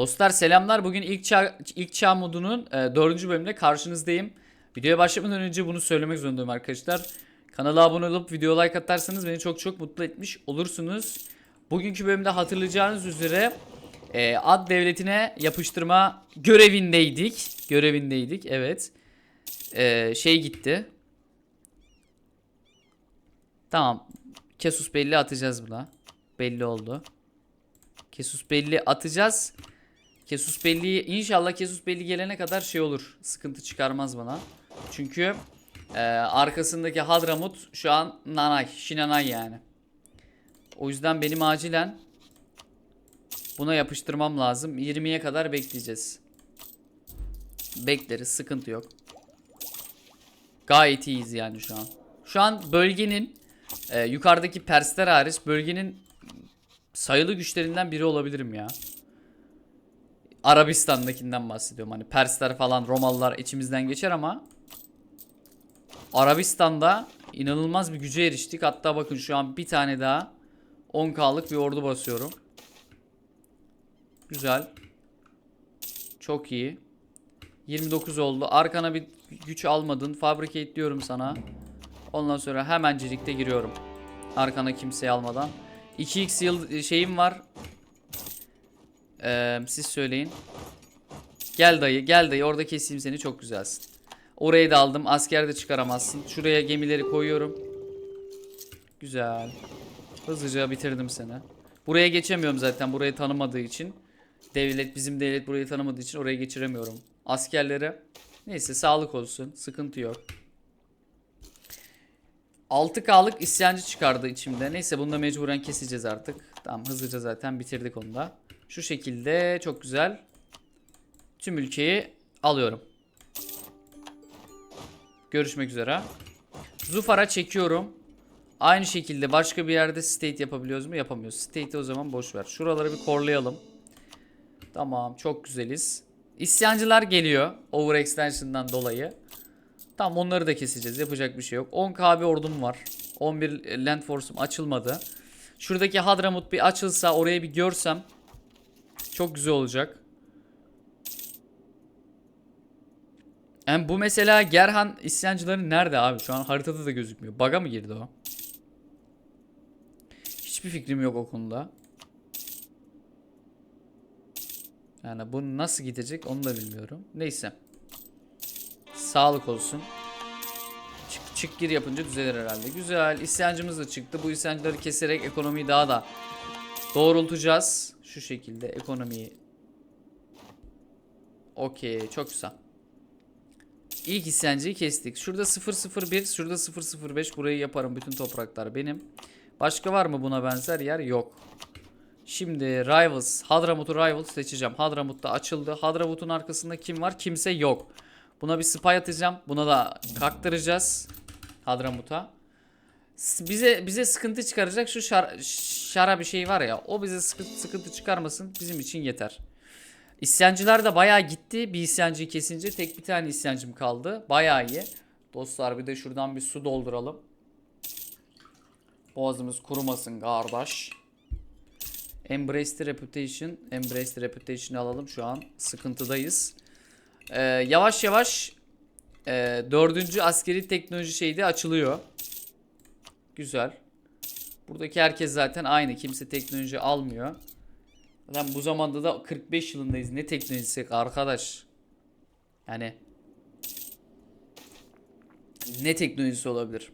Dostlar selamlar. Bugün ilk çağ, ilk çağ modunun e, dördüncü bölümünde karşınızdayım. Videoya başlamadan önce bunu söylemek zorundayım arkadaşlar. Kanala abone olup video like atarsanız beni çok çok mutlu etmiş olursunuz. Bugünkü bölümde hatırlayacağınız üzere e, ad devletine yapıştırma görevindeydik. Görevindeydik evet. E, şey gitti. Tamam. Kesus belli atacağız buna. Belli oldu. Kesus belli atacağız. Kesus belli inşallah Kesus belli gelene kadar şey olur. Sıkıntı çıkarmaz bana. Çünkü e, arkasındaki Hadramut şu an nanay, şinanay yani. O yüzden benim acilen buna yapıştırmam lazım. 20'ye kadar bekleyeceğiz. Bekleriz, sıkıntı yok. Gayet iyiyiz yani şu an. Şu an bölgenin e, yukarıdaki Persler hariç bölgenin sayılı güçlerinden biri olabilirim ya. Arabistan'dakinden bahsediyorum. Hani Persler falan Romalılar içimizden geçer ama Arabistan'da inanılmaz bir güce eriştik. Hatta bakın şu an bir tane daha 10K'lık bir ordu basıyorum. Güzel. Çok iyi. 29 oldu. Arkana bir güç almadın. Fabricate diyorum sana. Ondan sonra hemencilikte giriyorum. Arkana kimseyi almadan. 2x yıl şeyim var. Ee, siz söyleyin. Gel dayı, gel dayı. Orada keseyim seni. Çok güzelsin. Orayı da aldım. Asker de çıkaramazsın. Şuraya gemileri koyuyorum. Güzel. Hızlıca bitirdim seni. Buraya geçemiyorum zaten. Burayı tanımadığı için. Devlet, bizim devlet burayı tanımadığı için oraya geçiremiyorum. Askerleri. Neyse sağlık olsun. Sıkıntı yok. 6K'lık isyancı çıkardı içimde. Neyse bunu da mecburen keseceğiz artık. Tamam hızlıca zaten bitirdik onu da. Şu şekilde çok güzel. Tüm ülkeyi alıyorum. Görüşmek üzere. Zufar'a çekiyorum. Aynı şekilde başka bir yerde state yapabiliyoruz mu? Yapamıyoruz. State'i o zaman boş ver. Şuraları bir korlayalım. Tamam çok güzeliz. İsyancılar geliyor. Overextension'dan dolayı. Tamam onları da keseceğiz. Yapacak bir şey yok. 10k bir ordum var. 11 land force'um açılmadı. Şuradaki Hadramut bir açılsa oraya bir görsem çok güzel olacak. Yani bu mesela Gerhan isyancıları nerede abi? Şu an haritada da gözükmüyor. Baga mı girdi o? Hiçbir fikrim yok o konuda. Yani bu nasıl gidecek onu da bilmiyorum. Neyse. Sağlık olsun. Çık, çık gir yapınca düzelir herhalde. Güzel. İsyancımız da çıktı. Bu isyancıları keserek ekonomiyi daha da doğrultacağız. Şu şekilde ekonomiyi. Okey. Çok güzel. İlk isyancıyı kestik. Şurada 001, şurada 005. Burayı yaparım. Bütün topraklar benim. Başka var mı buna benzer yer? Yok. Şimdi Rivals. Hadramut'u Rivals seçeceğim. Hadramut da açıldı. Hadramut'un arkasında kim var? Kimse yok. Buna bir spy atacağım. Buna da kaktıracağız. Hadramut'a. Bize bize sıkıntı çıkaracak şu şar, şara bir şey var ya. O bize sıkıntı, sıkıntı çıkarmasın. Bizim için yeter. İsyancılar da bayağı gitti. Bir isyancıyı kesince tek bir tane isyancım kaldı. Bayağı iyi. Dostlar bir de şuradan bir su dolduralım. Boğazımız kurumasın kardeş. Embrace the Reputation. Embrace the Reputation'ı alalım. Şu an sıkıntıdayız. Ee, yavaş yavaş e, dördüncü askeri teknoloji şeyi de açılıyor. Güzel. Buradaki herkes zaten aynı. Kimse teknoloji almıyor. Zaten bu zamanda da 45 yılındayız. Ne teknolojisi arkadaş? Yani ne teknolojisi olabilir?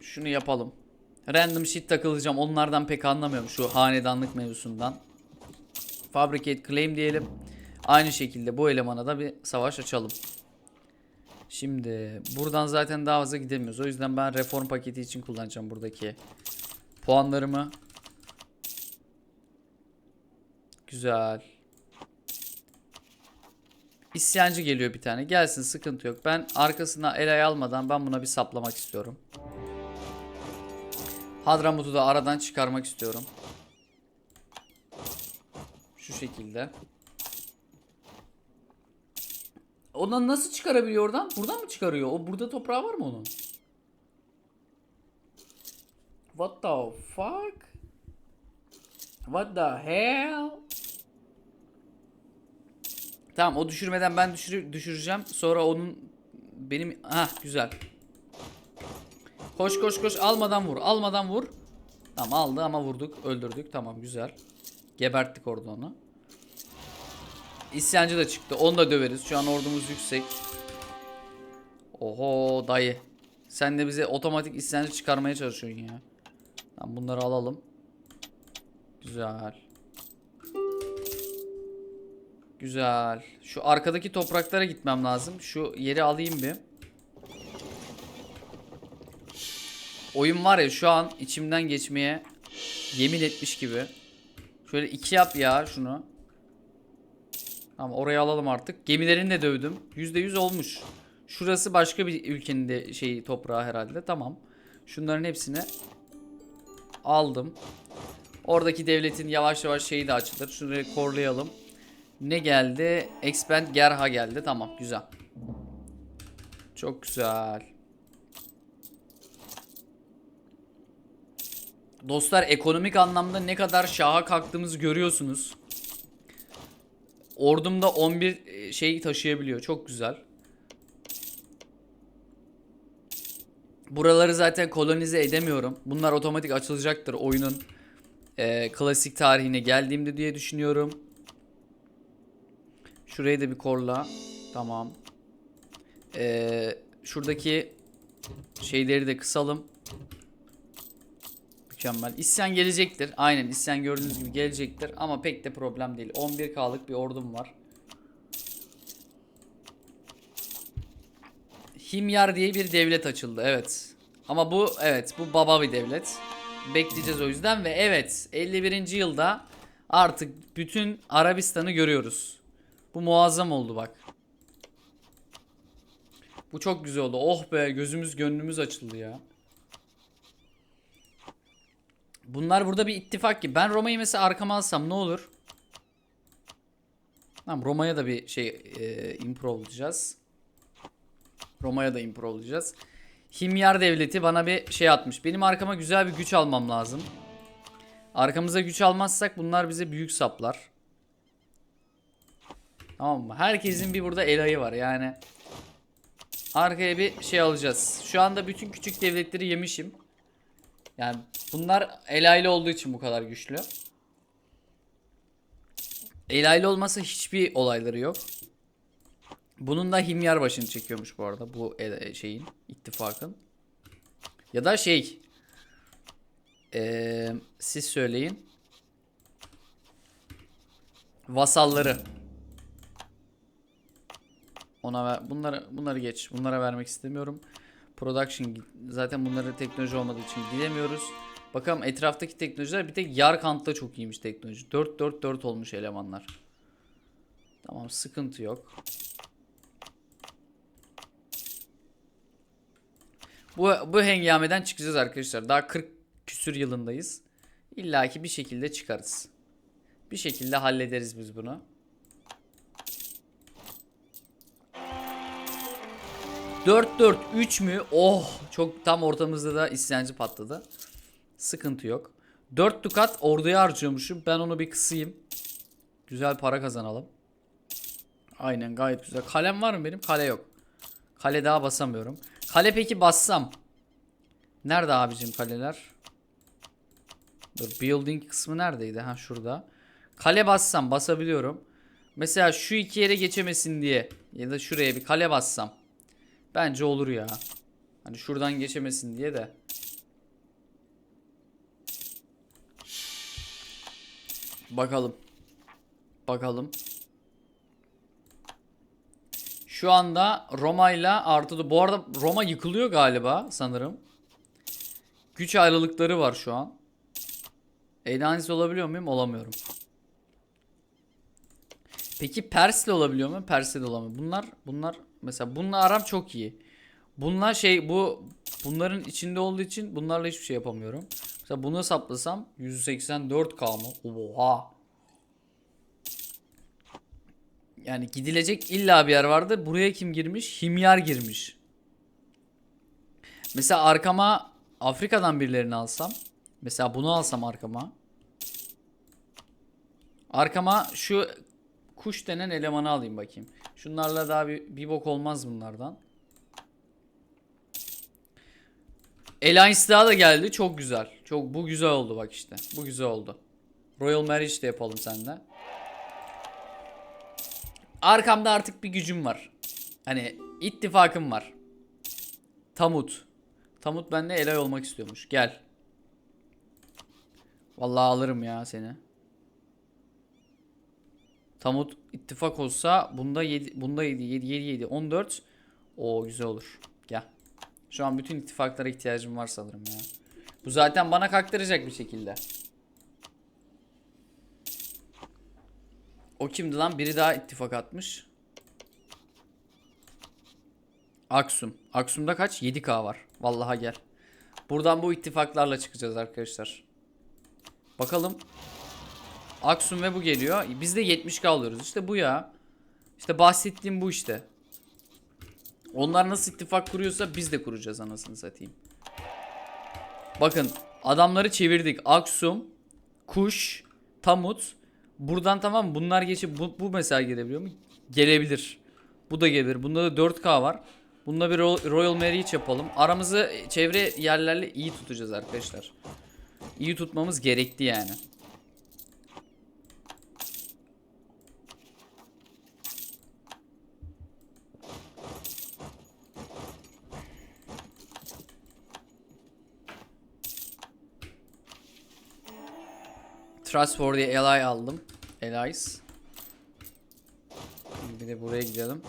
Şunu yapalım. Random shit takılacağım. Onlardan pek anlamıyorum şu hanedanlık mevzusundan. Fabricate claim diyelim. Aynı şekilde bu elemana da bir savaş açalım. Şimdi buradan zaten daha fazla gidemiyoruz. O yüzden ben reform paketi için kullanacağım buradaki puanlarımı. Güzel. İsyancı geliyor bir tane. Gelsin sıkıntı yok. Ben arkasına el ay almadan ben buna bir saplamak istiyorum. Hadramut'u da aradan çıkarmak istiyorum. Şu şekilde. Ondan nasıl çıkarabiliyor oradan? Buradan mı çıkarıyor? O burada toprağı var mı onun? What the fuck? What the hell? Tamam o düşürmeden ben düşür, düşüreceğim. Sonra onun benim ha güzel. Koş koş koş almadan vur. Almadan vur. Tamam aldı ama vurduk. Öldürdük. Tamam güzel. Geberttik orada onu. İsyancı da çıktı. Onu da döveriz. Şu an ordumuz yüksek. Oho dayı. Sen de bize otomatik isyancı çıkarmaya çalışıyorsun ya. Tamam bunları alalım. Güzel. Güzel. Şu arkadaki topraklara gitmem lazım. Şu yeri alayım bir. Oyun var ya şu an içimden geçmeye yemin etmiş gibi. Şöyle iki yap ya şunu. Tamam orayı alalım artık. Gemilerini de dövdüm. %100 olmuş. Şurası başka bir ülkenin de şeyi toprağı herhalde. Tamam. Şunların hepsini aldım. Oradaki devletin yavaş yavaş şeyi de açılır. Şurayı korlayalım. Ne geldi? Expand Gerha geldi. Tamam güzel. Çok güzel. Dostlar ekonomik anlamda ne kadar şaha kalktığımızı görüyorsunuz. Ordumda 11 e, şey taşıyabiliyor. Çok güzel. Buraları zaten kolonize edemiyorum. Bunlar otomatik açılacaktır oyunun e, klasik tarihine geldiğimde diye düşünüyorum. Şurayı da bir korla. Tamam. E, şuradaki şeyleri de kısalım. Mükemmel. İsyan gelecektir. Aynen isyan gördüğünüz gibi gelecektir. Ama pek de problem değil. 11K'lık bir ordum var. Himyar diye bir devlet açıldı. Evet. Ama bu evet bu baba bir devlet. Bekleyeceğiz o yüzden ve evet 51. yılda artık bütün Arabistan'ı görüyoruz. Bu muazzam oldu bak. Bu çok güzel oldu. Oh be gözümüz gönlümüz açıldı ya. Bunlar burada bir ittifak gibi. Ben Roma'yı mesela arkama alsam ne olur? Tamam Roma'ya da bir şey e, improvelayacağız. Roma'ya da improvelayacağız. Himyar devleti bana bir şey atmış. Benim arkama güzel bir güç almam lazım. Arkamıza güç almazsak bunlar bize büyük saplar. Tamam mı? Herkesin bir burada elayı var yani. Arkaya bir şey alacağız. Şu anda bütün küçük devletleri yemişim. Yani bunlar elaylı olduğu için bu kadar güçlü. Elaylı olmasa hiçbir olayları yok. Bunun da Himyar başını çekiyormuş bu arada bu şeyin ittifakın. Ya da şey eee, siz söyleyin. Vasalları. Ona ver, bunları bunları geç. Bunlara vermek istemiyorum. Production zaten bunları teknoloji olmadığı için gidemiyoruz. Bakalım etraftaki teknolojiler bir tek Yarkant'ta çok iyiymiş teknoloji. 4 4 4 olmuş elemanlar. Tamam sıkıntı yok. Bu, bu hengameden çıkacağız arkadaşlar. Daha 40 küsür yılındayız. İlla ki bir şekilde çıkarız. Bir şekilde hallederiz biz bunu. 4-4-3 mü? Oh çok tam ortamızda da isyancı patladı. Sıkıntı yok. 4 dukat orduya harcıyormuşum. Ben onu bir kısayım. Güzel para kazanalım. Aynen gayet güzel. Kalem var mı benim? Kale yok. Kale daha basamıyorum. Kale peki bassam. Nerede abicim kaleler? Dur building kısmı neredeydi? Ha şurada. Kale bassam basabiliyorum. Mesela şu iki yere geçemesin diye ya da şuraya bir kale bassam. Bence olur ya. Hani şuradan geçemesin diye de. Bakalım. Bakalım. Şu anda Roma ile artı bu arada Roma yıkılıyor galiba sanırım. Güç ayrılıkları var şu an. Elanisi olabiliyor muyum? Olamıyorum. Peki Pers'le olabiliyor mu? Pers'le de olamıyor. Bunlar bunlar mesela bununla aram çok iyi. Bunlar şey bu bunların içinde olduğu için bunlarla hiçbir şey yapamıyorum. Mesela bunu hesaplasam 184k mı? Oha. Yani gidilecek illa bir yer vardı. Buraya kim girmiş? Himyar girmiş. Mesela arkama Afrika'dan birilerini alsam. Mesela bunu alsam arkama. Arkama şu kuş denen elemanı alayım bakayım. Şunlarla daha bir, bir bok olmaz bunlardan. Alliance daha da geldi. Çok güzel. Çok bu güzel oldu bak işte. Bu güzel oldu. Royal Marriage de yapalım sende. Arkamda artık bir gücüm var. Hani ittifakım var. Tamut. Tamut benimle elay olmak istiyormuş. Gel. Vallahi alırım ya seni. Tamut ittifak olsa bunda 7 bunda 7 7 7 7 14 o güzel olur. Gel. Şu an bütün ittifaklara ihtiyacım var sanırım ya. Bu zaten bana kaktıracak bir şekilde. O kimdi lan? Biri daha ittifak atmış. Aksum. Aksum'da kaç? 7K var. Vallahi gel. Buradan bu ittifaklarla çıkacağız arkadaşlar. Bakalım. Aksum ve bu geliyor. Biz de 70K alıyoruz. İşte bu ya. İşte bahsettiğim bu işte. Onlar nasıl ittifak kuruyorsa biz de kuracağız anasını satayım. Bakın adamları çevirdik. Aksum, Kuş, Tamut. Buradan tamam bunlar geçip bu, bu mesela gelebiliyor mu? Gelebilir. Bu da gelir. Bunda da 4K var. Bunda bir Ro- Royal Marriage yapalım. Aramızı çevre yerlerle iyi tutacağız arkadaşlar. İyi tutmamız gerekti yani. Trustworthy Ally aldım. Allies. Bir de buraya gidelim.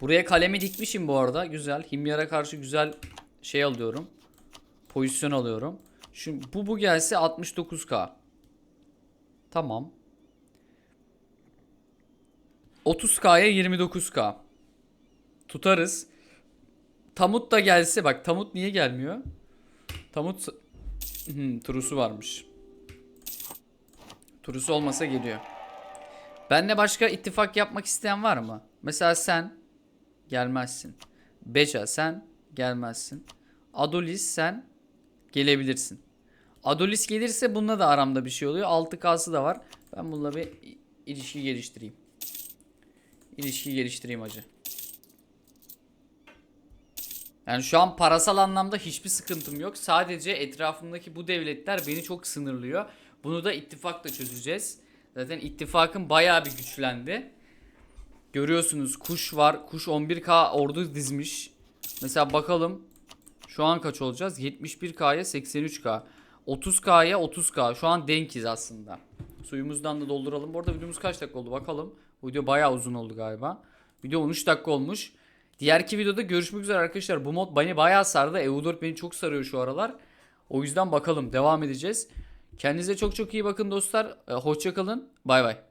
Buraya kalemi dikmişim bu arada. Güzel. Himyar'a karşı güzel şey alıyorum. Pozisyon alıyorum. Şimdi bu bu gelse 69k. Tamam. 30k'ya 29k. Tutarız. Tamut da gelse bak Tamut niye gelmiyor? Tamut hmm, turusu varmış. Turusu olmasa geliyor. Benle başka ittifak yapmak isteyen var mı? Mesela sen gelmezsin. Beca sen gelmezsin. Adolis sen gelebilirsin. Adolis gelirse bununla da aramda bir şey oluyor. 6K'sı da var. Ben bununla bir ilişki geliştireyim. İlişki geliştireyim acı. Yani şu an parasal anlamda hiçbir sıkıntım yok. Sadece etrafımdaki bu devletler beni çok sınırlıyor. Bunu da ittifakla çözeceğiz. Zaten ittifakın bayağı bir güçlendi. Görüyorsunuz kuş var. Kuş 11k ordu dizmiş. Mesela bakalım. Şu an kaç olacağız? 71k'ya 83k. 30k'ya 30k. Şu an denkiz aslında. Suyumuzdan da dolduralım. Bu arada videomuz kaç dakika oldu bakalım. Bu video bayağı uzun oldu galiba. Video 13 dakika olmuş. Diğerki videoda görüşmek üzere arkadaşlar. Bu mod beni bayağı sardı. EU4 beni çok sarıyor şu aralar. O yüzden bakalım devam edeceğiz. Kendinize çok çok iyi bakın dostlar. Hoşça kalın. Bay bay.